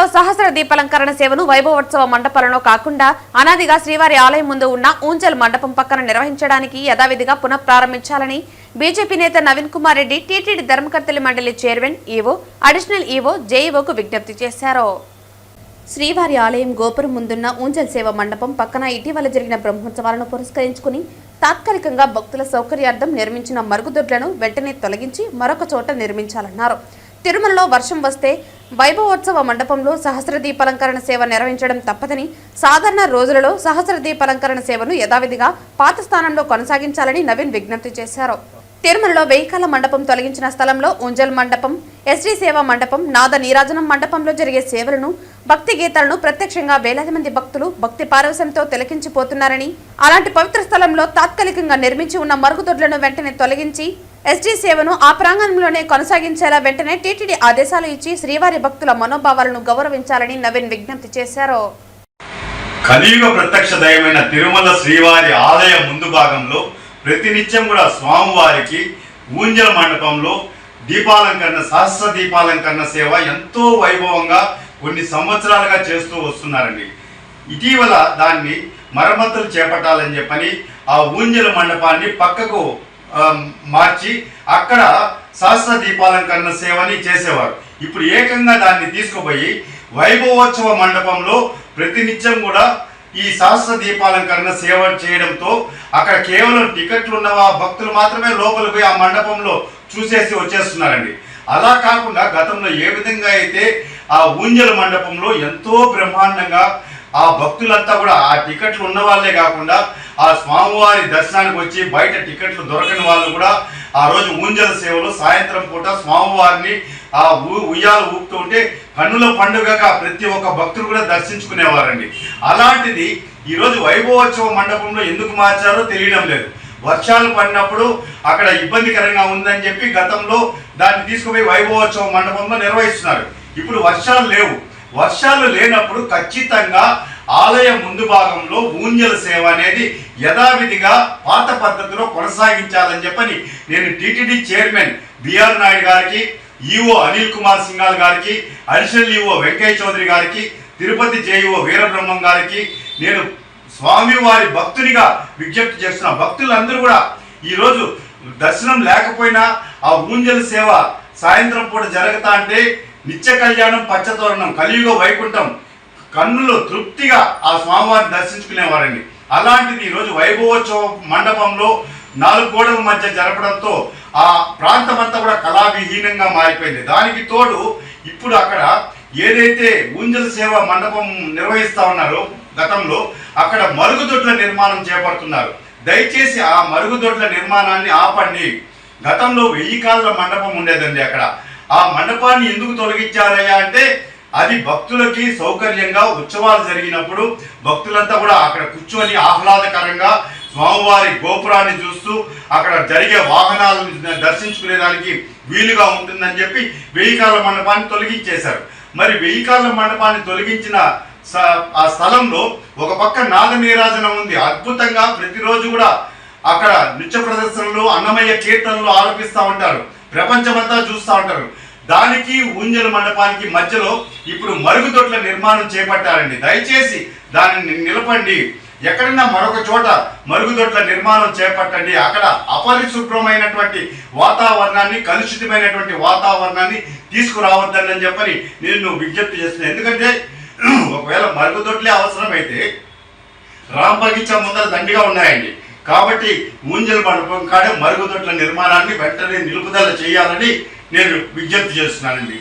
తిరుమలలో సహస్ర దీపాలంకరణ సేవను వైభవోత్సవ మండపాలలో కాకుండా అనాదిగా శ్రీవారి ఆలయం ముందు ఉన్న ఊంజల్ మండపం పక్కన నిర్వహించడానికి యథావిధిగా పునఃప్రారంభించాలని బీజేపీ నేత నవీన్ కుమార్ రెడ్డి టీటీడీ ధర్మకర్తలి మండలి చైర్మన్ ఈవో అడిషనల్ ఈవో జేఈఓకు విజ్ఞప్తి చేశారు. శ్రీవారి ఆలయం గోపురం ముందున్న ఊంజల్ సేవ మండపం పక్కన ఇటీవల జరిగిన బ్రహ్మోత్సవాలను పురస్కరించుకుని తాత్కాలికంగా భక్తుల సౌకర్యార్థం నిర్మించిన మరుగుదొడ్లను వెంటనే తొలగించి మరొక చోట నిర్మించాలన్నారు. తిరుమలలో వర్షం వస్తే వైభవోత్సవ మండపంలో సహస్ర దీపాలంకరణ సేవ నిర్వహించడం తప్పదని సాధారణ రోజులలో సహస్ర దీపాలంకరణ సేవను యథావిధిగా పాత స్థానంలో కొనసాగించాలని నవీన్ విజ్ఞప్తి చేశారు. తిరుమలలో వెయ్యికాల మండపం తొలగించిన స్థలంలో ఉంజల్ మండపం ఎస్డీ సేవా మండపం నాద నీరాజనం మండపంలో జరిగే సేవలను భక్తి గీతాలను ప్రత్యక్షంగా వేలాది మంది భక్తులు భక్తి పారవశంతో తిలకించిపోతున్నారని అలాంటి పవిత్ర స్థలంలో తాత్కాలికంగా నిర్మించి ఉన్న మరుగుదొడ్లను వెంటనే తొలగించి ఎస్టీ సేవను ఆ ప్రాంగణంలోనే కొనసాగించేలా వెంటనే టీటీడీ ఆదేశాలు ఇచ్చి శ్రీవారి భక్తుల మనోభావాలను గౌరవించాలని నవీన్ విజ్ఞప్తి చేశారు. కలియుగ ప్రత్యక్ష దైవమైన తిరుమల శ్రీవారి ఆలయ ముందు భాగంలో ప్రతినిత్యం కూడా స్వామివారికి ఊంజల మండపంలో దీపాలంకరణ సహస్ర దీపాలంకరణ సేవ ఎంతో వైభవంగా కొన్ని సంవత్సరాలుగా చేస్తూ వస్తున్నారండి. ఇటీవల దాన్ని మరమ్మతులు చేపట్టాలని చెప్పని ఆ ఊంజల మండపాన్ని పక్కకు మార్చి అక్కడ సహస్ర దీపాలంకరణ సేవని చేసేవారు. ఇప్పుడు ఏకంగా దాన్ని తీసుకుపోయి వైభవోత్సవ మండపంలో ప్రతినిత్యం కూడా ఈ సహస్ర దీపాలంకరణ సేవ చేయడంతో అక్కడ కేవలం టికెట్లు ఉన్న భక్తులు మాత్రమే లోపలికి పోయి ఆ మండపంలో చూసేసి వచ్చేస్తున్నారండి. అలా కాకుండా గతంలో ఏ విధంగా అయితే ఆ ఊంజల మండపంలో ఎంతో బ్రహ్మాండంగా ఆ భక్తులంతా కూడా ఆ టికెట్లు ఉన్న వాళ్ళే కాకుండా ఆ స్వామివారి దర్శనానికి వచ్చి బయట టికెట్లు దొరకని వాళ్ళు కూడా ఆ రోజు ఊంజల సేవలు సాయంత్రం పూట స్వామివారిని ఆ ఊ- ఉయ్యాలు ఊపుతూ ఉంటే కన్నుల పండుగగా ప్రతి ఒక్క భక్తులు కూడా దర్శించుకునేవారండి. అలాంటిది ఈరోజు వైభవోత్సవ మండపంలో ఎందుకు మార్చారో తెలియడం లేదు. వర్షాలు పడినప్పుడు అక్కడ ఇబ్బందికరంగా ఉందని చెప్పి గతంలో దాన్ని తీసుకుపోయి వైభవోత్సవ మండపంలో నిర్వహిస్తున్నారు. ఇప్పుడు వర్షాలు లేవు. వర్షాలు లేనప్పుడు ఖచ్చితంగా ఆలయ ముందు భాగంలో ఊంజల సేవ అనేది యథావిధిగా పాత పద్ధతిలో కొనసాగించాలని చెప్పని నేను టీటీడీ చైర్మన్ బిఆర్ నాయుడు గారికి ఈఓ అనిల్ కుమార్ సింగాల్ గారికి అడిషనల్ ఈఓ వెంకయ్య చౌదరి గారికి తిరుపతి జేఈఓ వీరబ్రహ్మం గారికి నేను స్వామివారి భక్తునిగా విజ్ఞప్తి చేస్తున్నా భక్తులందరూ కూడా ఈరోజు దర్శనం లేకపోయినా ఆ ఊంజల సేవ సాయంత్రం పూట జరుగుతా అంటే నిత్య కళ్యాణం పచ్చతోరణం కలియుగ వైకుంఠం కన్నులు తృప్తిగా ఆ స్వామివారిని దర్శించుకునేవారండి. అలాంటిది ఈరోజు వైభవోత్సవ మండపంలో నాలుగు గోడల మధ్య జరపడంతో ఆ ప్రాంతం అంతా కూడా కళావిహీనంగా మారిపోయింది. దానికి తోడు ఇప్పుడు అక్కడ ఏదైతే ఊంజల సేవ మండపం నిర్వహిస్తా ఉన్నారో గతంలో అక్కడ మరుగుదొడ్ల నిర్మాణం చేపడుతున్నారు. దయచేసి ఆ మరుగుదొడ్ల నిర్మాణాన్ని ఆపండి. గతంలో వెయ్యి కాళ్ళ మండపం ఉండేదండి అక్కడ. ఆ మండపాన్ని ఎందుకు తొలగించారయ్యా అంటే అది భక్తులకి సౌకర్యంగా ఉత్సవాలు జరిగినప్పుడు భక్తులంతా కూడా అక్కడ కూర్చొని ఆహ్లాదకరంగా స్వామివారి గోపురాన్ని చూస్తూ అక్కడ జరిగే వాహనాలను దర్శించుకునేదానికి వీలుగా ఉంటుందని చెప్పి వెయ్యి కాళ్ళ మండపాన్ని తొలగించేశారు. మరి వెయ్యి కాళ్ళ మండపాన్ని తొలగించిన స- ఆ స్థలంలో ఒక పక్క నాగ నీరాజనం ఉంది. అద్భుతంగా ప్రతిరోజు కూడా అక్కడ నృత్య ప్రదర్శనలు అన్నమయ్య కీర్తనలు ఆలపిస్తూ ఉంటారు. ప్రపంచమంతా చూస్తూ ఉంటారు. దానికి ఊంజల మండపానికి మధ్యలో ఇప్పుడు మరుగుదొడ్ల నిర్మాణం చేపట్టారండి. దయచేసి దానిని నిలపండి. ఎక్కడన్నా మరొక చోట మరుగుదొడ్ల నిర్మాణం చేపట్టండి. అక్కడ అపరిశుభ్రమైనటువంటి వాతావరణాన్ని కలుషితమైనటువంటి వాతావరణాన్ని తీసుకురావద్దని చెప్పని నేను విజ్ఞప్తి చేస్తున్నాను ఎందుకంటే ఒకవేళ మరుగుదొడ్లే అవసరమైతే రామ్ బగీచా ముందర దండిగా ఉన్నాయండి. కాబట్టి ఊంజల్ మండపం కాడే మరుగుదొడ్ల నిర్మాణాన్ని వెంటనే నిలుపుదల చేయాలని నేను విజ్ఞప్తి చేస్తున్నానండి.